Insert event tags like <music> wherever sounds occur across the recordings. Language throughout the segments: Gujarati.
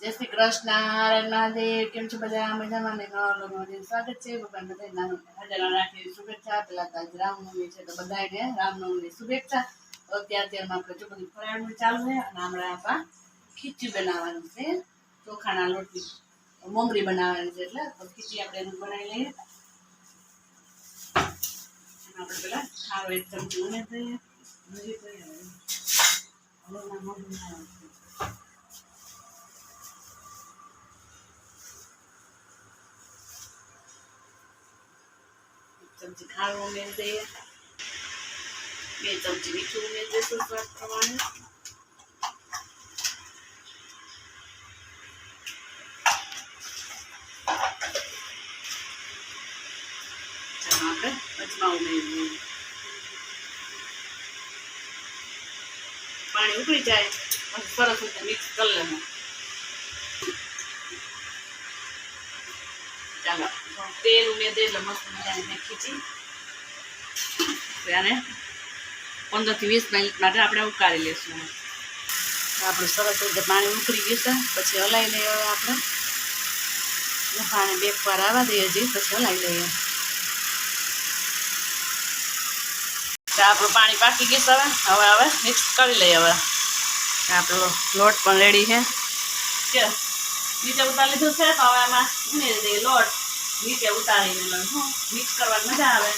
જય શ્રી કૃષ્ણ નારાયણ મહાદેવ કેમ છો બધા મજામાં ને નવા લોકોમાં સ્વાગત છે ભગવાન બધા નાનું હાજર રાખી શુભેચ્છા પેલા તો આજ રામનવમી છે તો બધાને રામનવમીની શુભેચ્છા તો અત્યારે અત્યારમાં આપણે જો બધું ફરાળનું ચાલુ છે અને હમણાં આપણા ખીચડી બનાવવાનું છે ચોખાના લોટની મોમરી બનાવવાની છે એટલે તો ખીચડી આપણે એનું બનાવી લઈએ એમાં આપણે પેલા ખારો એક ચમચી ઉમેરી દઈએ ચમચી ખારું ઉમેરી દઈએ બે ચમચી મીઠું ઉમેરી દઈશું સ્વાદ પ્રમાણે પાણી ઉકળી જાય સરસ રીતે મિક્સ કરી લેવું ચાલો તેલ ઉમેરી દે એટલે મસ્ત મજાની ખીચી તો આને પંદરથી વીસ મિનિટ માટે આપણે ઉકાળી લઈશું આપણું સરસ રીતે પાણી ઉકળી ગયું છે, પછી હલાવી લઈએ હવે આપણે. પાણી બે વાર આવવા દઈએ હજી, પછી હલાવી લઈએ. તો આપણું પાણી પાકી ગયું છે હવે. હવે હવે મિક્સ કરી લઈએ હવે. આપણો લોટ પણ રેડી છે. છે. નીચે ઉતારી લીધું છે, તો હવે આમાં ઉમેરી દઈએ લોટ. નીચે ઉતારીને લઉં હું મિક્સ કરવાની મજા આવે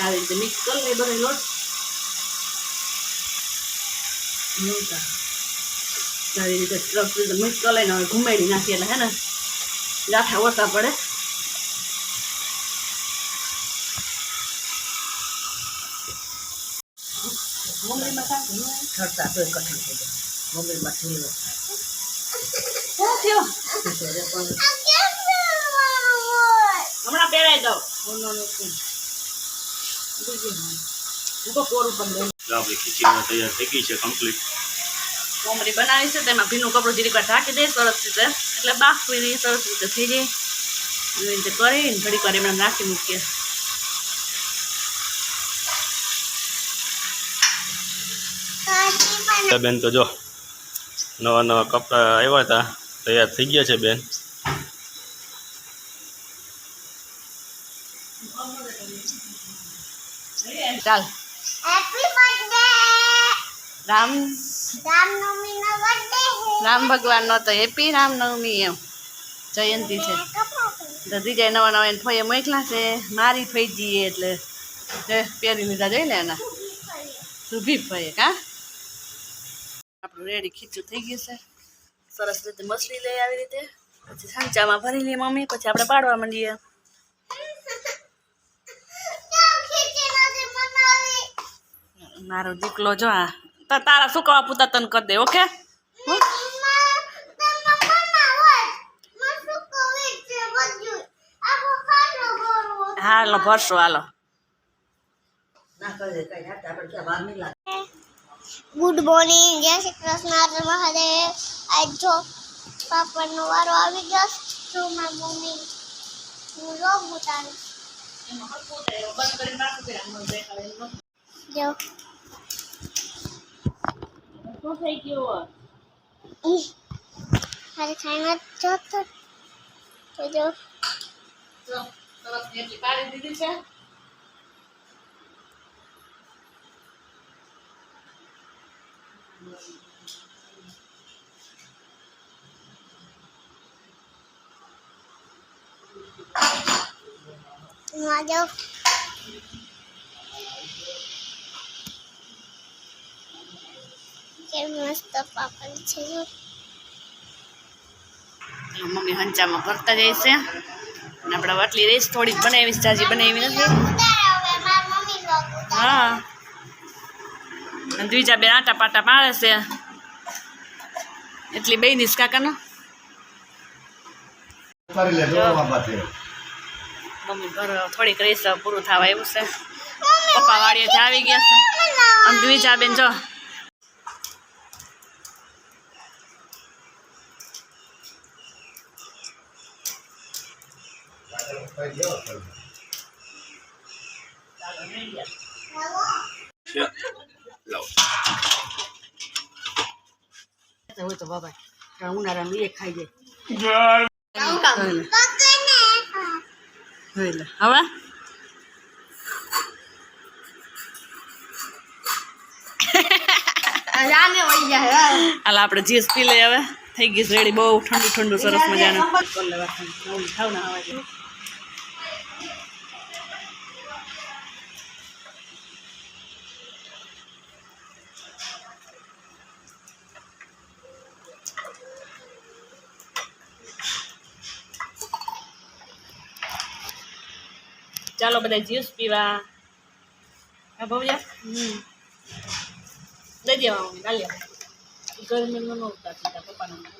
આવી રીતે મિક્સ કરી બધો લોટ આવી રીતે મિક્સ કરી લઈને હવે ઘુમાડી નાખીએ એટલે હે ને ગાંઠા ઓછા પડે ખર્ચા તો કઠણ થઈ જાય મમ્મીમાં ઠીલો થયો પણ હમણાં પહેરાઈ દઉં ઓનોનું શું હું તો કોરું પણ દઉં તો આપણી ખીચડીમાં તૈયાર થઈ ગઈ છે કમ્પ્લીટ કોમરી બનાવી છે તેમાં ભીનું કપડું જીરીક વાર ઢાંકી દે સરસ રીતે. એટલે બાફવી સરસ રીતે થઈ જાય. એવી રીતે કરીને ઘડીક વાર એમણે નાખી મૂકીએ. બેન તો જો નવા નવા કપડાં આવ્યા હતા તૈયાર થઈ ગયા છે બેન. ચાલ. Happy birthday Ram. રામનવમી નો બર્થડે રામ તો હેપી રામનવમી એમ. જયંતિ છે. દધી જાય નવા નવા એને ફોઈએ મોકલા છે. મારી ફઈ જઈએ એટલે. પહેરી લીધા જોઈ ને એના શુભી ફઈએ કા? આપણું રેડી ખીચું થઈ ગયું છે. સરસ રીતે મછલી લઈ આવી રીતે. પછી સાંચામાં ભરી લઈએ મમ્મી. પછી આપણે પાડવા માંડીએ. મારો દીકલો જો આ. તા- તારા સુકવા પૂતા તને કરી દે ઓકે? હો? હાલો ભરશો હાલો. ગુડ મોર્નિંગ જય શ્રી કૃષ્ણ મહાદેવ આજ જો પાપડનો વારો આવી ગયો તો મારી મમ્મી હું લોગ ઉતારીશ જો. શું થઈ ગયું મારે ખાઈને જોતો તો જો જો સરસ એટલી કાઢી દીધી છે એમાં જો કે મસ્ત પાપડ છે જો. મમ્મી હંચામાં ભરતા જાય છે. અને આપણે વાટલી રેસ થોડી જ બનાવી છે જાજી બનાવી નથી. હા. અને દ્વિજા બેન આટા પાટા મારે છે. એટલી બે નીસ કાકાનો. મમ્મી ઘર થોડીક રેસ પૂરું થવા એવું છે. પપ્પા વાડીએથી આવી ગયા છે. અને દ્વિજા બેન જો. હોય તો બાબા પણ ઉનાળાનું એક ખાઈ જાય જોઈ લે હવે જાને વહી જાય હાલ, આપણે જ્યુસ પી લઈએ હવે. થઈ ગઈ રેડી. બહુ ઠંડુ ઠંડુ, સરસ મજાનું. ચાલો બધા જ્યુસ પીવા. હા ભવ્યા? લઈ દેવા મમ્મી કાલે ગરમીનું ન ઉતારતી તારા પપ્પાના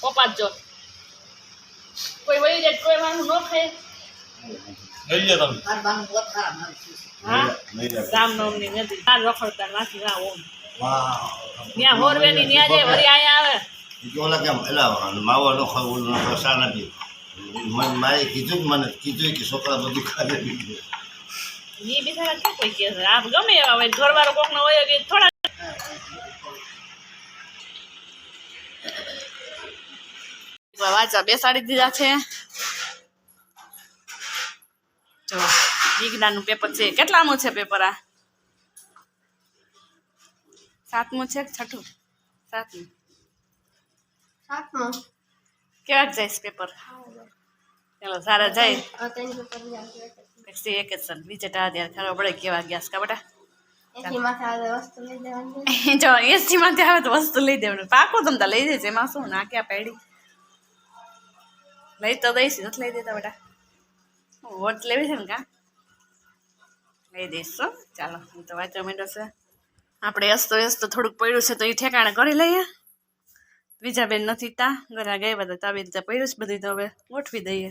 પપ્પા જો. કોઈ વળી જાય કોઈ માનું ન ખાય લઈ લો તમે. હા. રામનવમી નથી. ના રખડતા નાખી ના ઓમ. વાહ. ત્યાં હોરવેની ત્યાં જાય વળી આવે. કેમ એલા માવો નો ખાવ નથી મને કીધું જ મને કીધું કે છોકરા બધું ખાધે પીધું. બિચારા શું કોઈ કહે છે? આપ ગમે એવા હોય ઘરવાળો કોક નો હોય કે થોડા વાંચવા બેસાડી દીધા છે. જો વિજ્ઞાનનું પેપર છે. કેટલામું છે પેપર આ? સાતમું છે કે છઠ્ઠું? સાતમું. સાતમો. કેવા જાય પેપર? ચાલો સારા જાય. પછી એક જ સર બીજે ટા ત્યારે ખબર પડે કેવા ગયા કા બેટા <laughs> જો માંથી આવે તો વસ્તુ લઈ દેવાનું. પાકું તમતા લઈ દેશે એમાં શું? નાખ્યા પેડી લઈ તો દઈશ નથી લઈ દેતા બેટા. વોટ લેવી છે ને કા? લઈ દઈશ. ચાલો હું તો વાંચવા માંડો છે. આપણે અસ્તો વ્યસ્ત થોડુંક પડ્યું છે તો એ ઠેકાણે કરી લઈએ. બીજા બેન નથી તા, ઘરે ગયા બધા તા બેન ત્યાં પડ્યું છે બધું તો હવે ગોઠવી દઈએ.